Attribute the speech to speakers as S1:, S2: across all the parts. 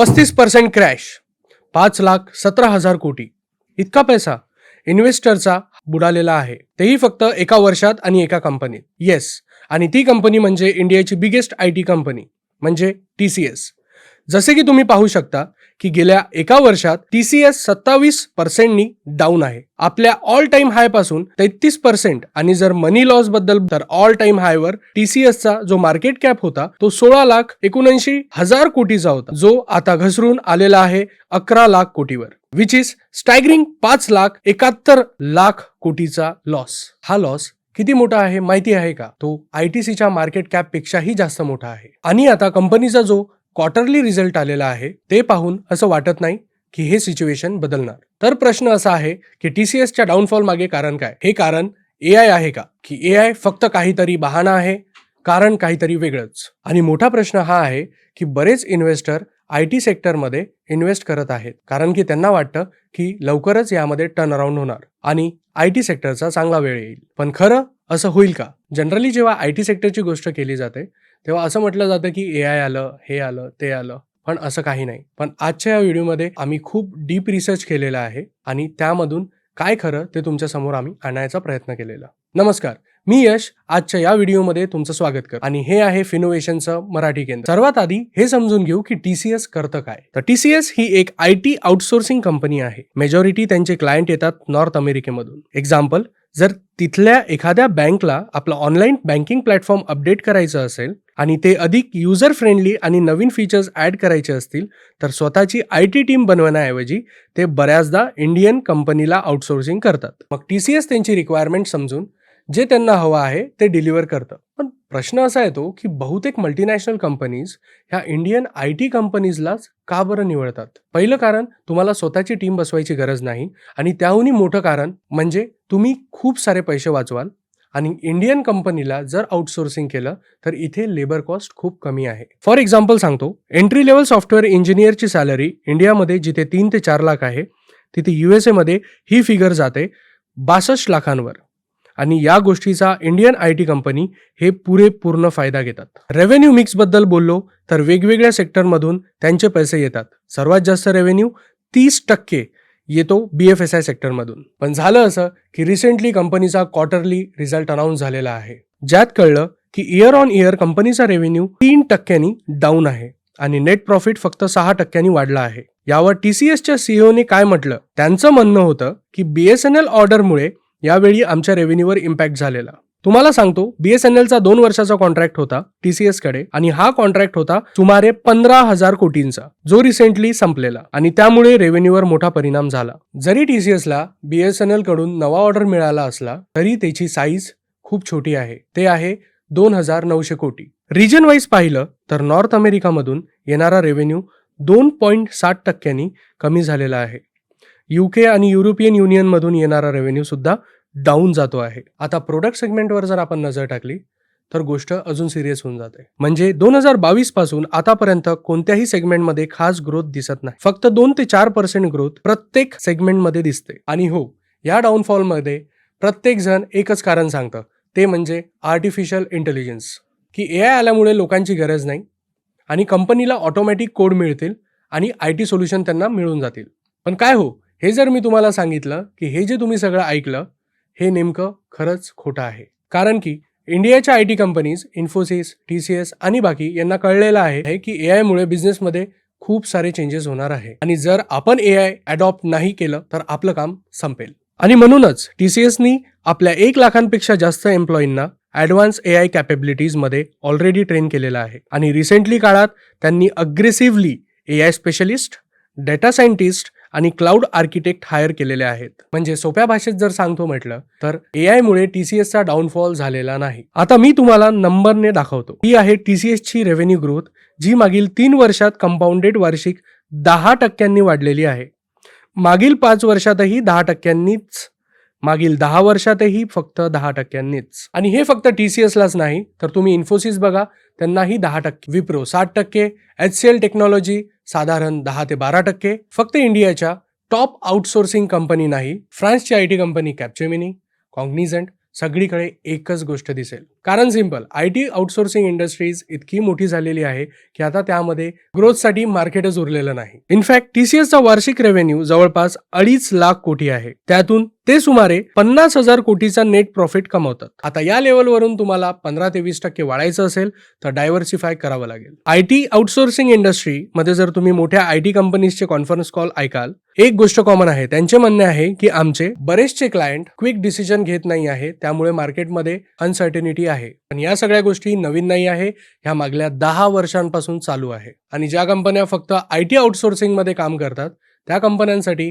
S1: पस्तीस percent crash पाच लाख सतरा हजार कोटी. इतका पैसा इन्व्हेस्टरचा बुडालेला आहे. तेही फक्त एका वर्षात आणि एका कंपनीत. येस आणि ती कंपनी म्हणजे इंडियाची बिगेस्ट आय टी कंपनी म्हणजे टी सी एस जसे की तुम्ही पाहू शकता की गेल्या एका वर्षात टीसीएस सत्तावीस पर्सेंटनी डाऊन आहे. आपल्या ऑल टाइम हायपासून तेहतीस पर्सेंट आणि जर मनी लॉसबद्दल तर ऑल टाइम हायवर वर टीसीएसचा जो मार्केट कॅप होता तो सोळा लाख एकोणऐंशी हजार कोटीचा होता. जो आता घसरून आलेला आहे अकरा लाख कोटीवर विच इज स्टायगरिंग पाच लाख एकाहत्तर लाख कोटीचा लॉस हा लॉस किती मोठा आहे माहिती आहे का? तो आय टी सीच्या मार्केट कॅप पेक्षाही जास्त मोठा आहे. आणि आता कंपनीचा जो क्वार्टरली रिझल्ट आलेला आहे ते पाहून असं वाटत नाही की हे सिच्युएशन बदलणार. तर प्रश्न असा आहे की टी सी एसच्या डाऊनफॉल मागे कारण काय? हे कारण ए आय आहे का? की ए आय फक्त काहीतरी बहाणा आहे कारण काहीतरी वेगळंच. आणि मोठा प्रश्न हा आहे की बरेच इन्व्हेस्टर आय टी सेक्टरमध्ये इन्व्हेस्ट करत आहेत कारण की त्यांना वाटतं की लवकरच यामध्ये टर्न अराउंड होणार आणि आय टी सेक्टरचा चांगला वेळ येईल. पण खरं असं होईल का? जनरली जेव्हा आय टी सेक्टरची गोष्ट केली जाते तेव्हा असं म्हटलं जातं की ए आय आलं हे आलं ते आलं. पण असं काही नाही. पण आजच्या या व्हिडिओमध्ये आम्ही खूप डीप रिसर्च केलेला आहे आणि त्यामधून काय खरं ते तुमच्यासमोर आम्ही आणायचा प्रयत्न केलेला. नमस्कार. मी यश. आजच्या या व्हिडिओमध्ये तुमचं स्वागत कर आणि हे आहे फिनोव्हेशनचं मराठी केंद्र. सर्वात आधी हे समजून घेऊ की टीसीएस करतं काय. तर टीसीएस ही एक आय टी आउटसोर्सिंग कंपनी आहे. मेजॉरिटी त्यांचे क्लायंट येतात नॉर्थ अमेरिकेमधून. एक्झाम्पल जर तिथल्या एखाद्या बँकला आपलं ऑनलाईन बँकिंग प्लॅटफॉर्म अपडेट करायचं असेल आणि ते अधिक युजर फ्रेंडली आणि नवीन फीचर्स ॲड करायचे असतील तर स्वतःची आय टी टीम बनवण्याऐवजी ते बऱ्याचदा इंडियन कंपनीला आउटसोर्सिंग करतात. मग टी सी एस त्यांची रिक्वायरमेंट समजून जे त्यांना हवं आहे ते डिलिव्हर करतं. पण प्रश्न असा येतो की बहुतेक मल्टीनॅशनल कंपनीज ह्या इंडियन आय टी कंपनीजलाच का बरं निवडतात? पहिलं कारण तुम्हाला स्वतःची टीम बसवायची गरज नाही आणि त्याहूनही मोठं कारण म्हणजे तुम्ही खूप सारे पैसे वाचवाल आणि इंडियन कंपनीला जर आउटसोर्सिंग केलं तर इथे लेबर कॉस्ट खूप कमी आहे. फॉर एक्झाम्पल सांगतो एंट्री लेवल सॉफ्टवेअर इंजिनियरची सॅलरी इंडियामध्ये जिथे तीन ते चार लाख आहे तिथे यू एस एमध्ये ही फिगर जाते बासष्ट लाखांवर. आणि या गोष्टीचा इंडियन आय टी कंपनी हे पुरेपूर्ण फायदा घेतात. रेव्हेन्यू मिक्सबद्दल बोललो तर वेगवेगळ्या सेक्टरमधून त्यांचे पैसे येतात. सर्वात जास्त रेव्हेन्यू तीस टक्के येतो बी एफ एस आय सेक्टरमधून पण झालं असं की रिसेंटली कंपनीचा क्वार्टरली रिझल्ट अनाऊन्स झालेला आहे. ज्यात कळलं की इयर ऑन इयर कंपनीचा रेव्हेन्यू तीन टक्क्यांनी डाऊन आहे आणि नेट प्रॉफिट फक्त सहा टक्क्यांनी वाढला आहे. यावर टीसीएसच्या सीईओने काय म्हटलं? त्यांचं म्हणणं होतं की बीएसएनएल ऑर्डरमुळे यावेळी आमच्या रेव्हेन्यूवर इम्पॅक्ट झालेला. तुम्हाला सांगतो बीएसएनएलचा दोन वर्षाचा कॉन्ट्रॅक्ट होता टीसीएसकडे आणि हा कॉन्ट्रॅक्ट होता सुमारे पंधरा हजार कोटींचा जो रिसेंटली संपलेला आणि त्यामुळे रेव्हेन्यूवर मोठा परिणाम झाला. जरी टीसीएसला बीएसएनएलकडून नवा ऑर्डर मिळाला असला तरी त्याची साईज खूप छोटी आहे. ते आहे दोन हजार नऊशे कोटी. रिजन वाईज पाहिलं तर नॉर्थ अमेरिकामधून येणारा रेव्हेन्यू दोन पॉईंट साठ टक्क्यांनी कमी झालेला आहे. युके आणि युरोपियन युनियनमधून येणारा रेव्हेन्यू सुद्धा डाऊन जातो आहे. आता प्रोडक्ट सेगमेंटवर जर आपण नजर टाकली तर गोष्ट अजून सिरियस होऊन जाते. म्हणजे दोन हजार बावीसपासून आतापर्यंत कोणत्याही सेगमेंटमध्ये खास ग्रोथ दिसत नाही. फक्त दोन ते चार पर्सेंट ग्रोथ प्रत्येक सेगमेंटमध्ये दिसते. आणि हो या डाऊनफॉलमध्ये प्रत्येक जण एकच कारण सांगतं. ते म्हणजे आर्टिफिशियल इंटेलिजन्स की ए आय आल्यामुळे लोकांची गरज नाही आणि कंपनीला ऑटोमॅटिक कोड मिळतील आणि आय टी सोल्युशन त्यांना मिळून जातील. पण काय हो हे जर मी तुम्हाला सांगितलं की हे जे तुम्ही सगळं ऐकलं हे नेमकं खरंच खोटं आहे. कारण की इंडियाच्या I T companies Infosys T C S आणि बाकी यांना कळलेलं आहे की ए आयमुळे बिझनेसमध्ये खूप सारे चेंजेस होणार आहे. आणि जर आपण ए आय अडॉप्ट नाही केलं तर आपलं काम संपेल. आणि म्हणूनच टी सी एसनी आपल्या एक लाखांपेक्षा जास्त एम्प्लॉईंना ॲडव्हान्स ए आय कॅपेबिलिटीजमध्ये ऑलरेडी ट्रेन केलेलं आहे. आणि रिसेंटली काळात त्यांनी aggressively A I specialist data scientist आणि क्लाउड आर्किटेक्ट हायर केलेले आहेत. म्हणजे सोप्या भाषेत जर सांगतो म्हटलं तर ए आय मुळे टीसीएसचा डाऊनफॉल झालेला नाही. आता मी तुम्हाला नंबरने दाखवतो. ही आहे टीसीएसची रेव्हेन्यू ग्रोथ जी मागील तीन वर्षात कंपाऊंडेड वार्षिक दहा टक्क्यांनी वाढलेली आहे. मागील पाच वर्षातही दहा टक्क्यांनीच मागील दहा वर्षातही फक्त दहा टक्क्यांनीच. आणि हे फक्त टी सी एसलाच नाही तर तुम्ही इन्फोसिस बघा त्यांनाही दहा टक्के विप्रो साठ टक्के एच सी एल टेक्नॉलॉजी साधारण दहा ते बारा टक्के फक्त इंडियाच्या टॉप आउटसोर्सिंग कंपनी नाही फ्रान्सची I T company Capgemini Cognizant सगळीकडे एकच गोष्ट दिसेल. कारण simple I T outsourcing industries इतकी मोठी झालेली आहे की आता त्यामध्ये ग्रोथसाठी मार्केटच उरलेलं नाही. इनफॅक्ट टीसीएसचा वार्षिक रेव्हेन्यू जवळपास अडीच लाख कोटी आहे. त्यातून ते सुमारे पन्नास हजार कोटीचा नेट प्रॉफिट कमवतात. आता या लेवलवरून तुम्हाला पंधरा ते वीस टक्के वाढायचं असेल तर डायव्हर्सिफाय करावं लागेल. आय टी आउटसोर्सिंग इंडस्ट्री मध्ये जर तुम्ही मोठ्या आय टी कंपनीजचे कॉन्फरन्स कॉल ऐकाल एक गोष्ट कॉमन आहे. त्यांचे म्हणणे आहे की आमचे बरेचसे क्लायंट क्विक डिसिजन घेत नाही आहे. त्यामुळे मार्केटमध्ये अनसर्टिनिटी आहे. पण या सगळ्या गोष्टी नवीन नाही आहे. ह्या मागल्या दहा वर्षांपासून चालू आहे. आणि ज्या कंपन्या फक्त आय टी आउटसोर्सिंगमध्ये काम करतात त्या कंपन्यांसाठी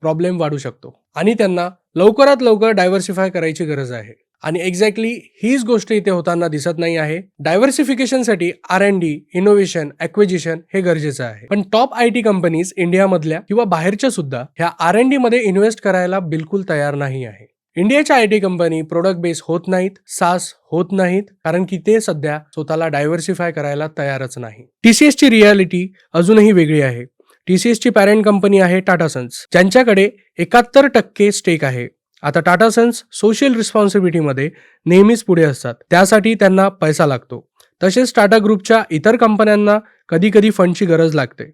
S1: प्रॉब्लेम वाढू शकतो. आणि त्यांना लवकरात लवकर डायव्हर्सिफाय करायची गरज आहे. आणि एक्झॅक्टली हीच गोष्ट इथे होताना दिसत नाही आहे. डायव्हर्सिफिकेशनसाठी R N D innovation acquisition हे गरजेचं आहे. पण टॉप आय टी कंपनीज इंडियामधल्या किंवा बाहेरच्या सुद्धा ह्या आर एन डी मध्ये इन्व्हेस्ट करायला बिलकुल तयार नाही आहे. इंडियाच्या I T company product base होत नाहीत सास होत नाहीत कारण की ते सध्या स्वतःला डायव्हर्सिफाय करायला तयारच नाही. टीसीएसची रियालिटी अजूनही वेगळी आहे. टीसीएसची पॅरेंट कंपनी आहे टाटा सन्स ज्यांच्याकडे एकाहत्तर टक्के स्टेक आहे. आता टाटा सन्स सोशल रिस्पॉन्सिबिलिटीमध्ये नेहमीच पुढे असतात. त्यासाठी त्यांना पैसा लागतो. तसेच टाटा ग्रुपच्या इतर कंपन्यांना कधी कधी फंडची गरज लागते.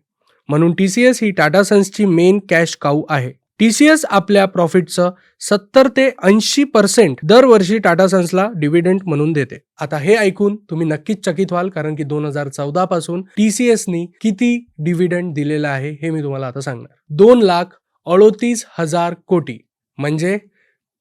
S1: म्हणून टी सी एस ही टाटा सन्सची मेन कॅश काऊ आहे. टी सी एस आपल्या प्रॉफिटचं सत्तर ते ऐंशी पर्सेंट दरवर्षी टाटा सन्सला डिव्हिडंड म्हणून देते. आता हे ऐकून तुम्ही नक्कीच चकित व्हाल कारण की दोन हजार चौदा पासून टी सी एसनी किती डिव्हिडंड दिलेलं आहे हे मी तुम्हाला आता सांगणार. दोन लाख अडोतीस हजार कोटी. म्हणजे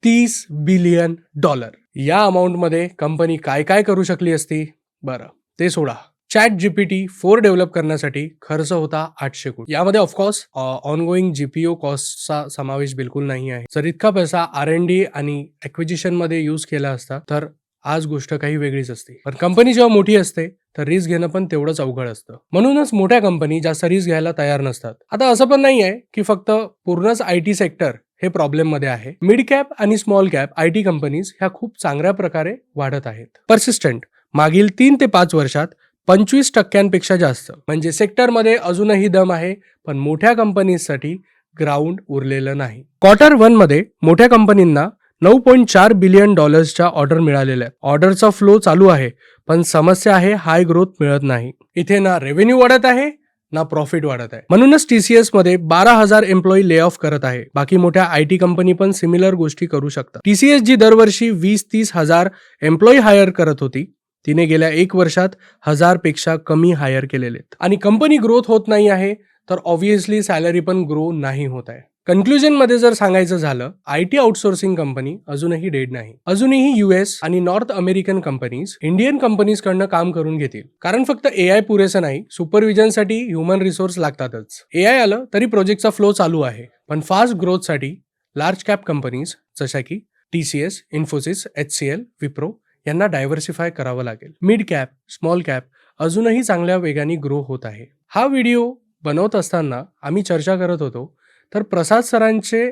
S1: तीस बिलियन डॉलर. या अमाऊंटमध्ये कंपनी काय काय करू शकली असती? बरं ते सोडा. चॅट जीपीटी फोर डेव्हलप करण्यासाठी खर्च होता आठशे कोटी. यामध्ये ऑफकोर्स ऑनगोईंग जीपीओ कॉस्टचा समावेश बिलकुल नाही आहे. जर इतका पैसा आर एन डी आणि acquisition मध्ये यूज केला असता तर आज गोष्ट काही वेगळीच असते. पण कंपनी जेव्हा मोठी असते तर रिस्क घेणं पण तेवढंच अवघड असतं. म्हणूनच मोठ्या कंपनी जास्त रिस्क घ्यायला तयार नसतात. आता असं पण नाही आहे की फक्त पूर्णच आय टी सेक्टर हे प्रॉब्लेममध्ये आहे. मिड कॅप आणि small cap I T companies ह्या खूप चांगल्या प्रकारे वाढत आहेत. परसिस्टंट मागील तीन ते पाच वर्षात पंचवीस टक्क्यांपेक्षा जास्त. म्हणजे सेक्टरमध्ये अजूनही दम आहे पण मोठ्या कंपनीजसाठी ग्राउंड उरलेलं नाही. क्वार्टर वनमध्ये मोठ्या कंपनींना नऊ पॉईंट चार बिलियन डॉलर्सच्या ऑर्डर मिळालेल्या आहेत. ऑर्डरचा फ्लो चालू आहे पण समस्या आहे हाय ग्रोथ मिळत नाही. इथे ना रेव्हेन्यू वाढत आहे ना प्रॉफिट वाढत आहे. म्हणूनच टीसीएसमध्ये बारा हजार एम्प्लॉई ले ऑफ करत आहे. बाकी मोठ्या आय टी कंपनी पण सिमिलर गोष्टी करू शकतात. टीसीएस जी दरवर्षी वीस तीस हजार एम्प्लॉई हायर करत होती तिने गेल्या एक वर्षात हजारपेक्षा कमी हायर केलेले आहेत आणि कंपनी ग्रोथ होत नाही आहे तर ऑब्व्हियसली सॅलरी पण ग्रो नाही होत आहे. कन्क्लुजनमध्ये जर सांगायचं झालं आय टी आउटसोर्सिंग कंपनी अजूनही डेड नाही. अजूनही युएस आणि north American companies Indian companies कडनं काम करून घेतील. कारण फक्त ए आय पुरेसं नाही सुपरविजनसाठी ह्युमन रिसोर्स लागतातच. ए आय आलं तरी प्रोजेक्टचा फ्लो चालू आहे. पण फास्ट ग्रोथसाठी लार्ज कॅप कंपनीज जशा की T C S Infosys H C L Wipro यांना डायव्हर्सिफाय करावं लागेल. मिड कॅप स्मॉल कॅप अजूनही चांगल्या वेगाने ग्रो होत आहे. हा व्हिडिओ बनवत असताना आम्ही चर्चा करत होतो तर प्रसाद सरांचे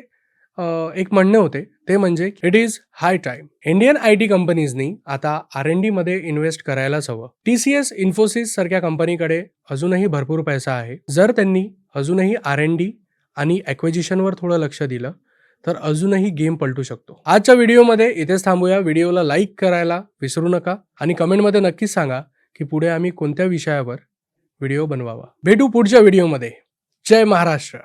S1: एक म्हणणे होते ते म्हणजे it is high time Indian I T कंपनीजनी आता आर एनमध्ये इन्व्हेस्ट करायलाच हवं. टी सी एस इन्फोसिस सारख्या कंपनीकडे अजूनही भरपूर पैसा आहे. जर त्यांनी अजूनही आर एन डी आणि ॲक्वेजिशनवर थोडं लक्ष दिलं तर अजूनही गेम पलटू शकतो. आजच्या व्हिडिओमध्ये इथेच थांबूया. व्हिडिओला लाईक करायला विसरू नका आणि कमेंटमध्ये नक्कीच सांगा की पुढे आम्ही कोणत्या विषयावर व्हिडिओ बनवावा. भेटू पुढच्या व्हिडिओमध्ये. जय महाराष्ट्र.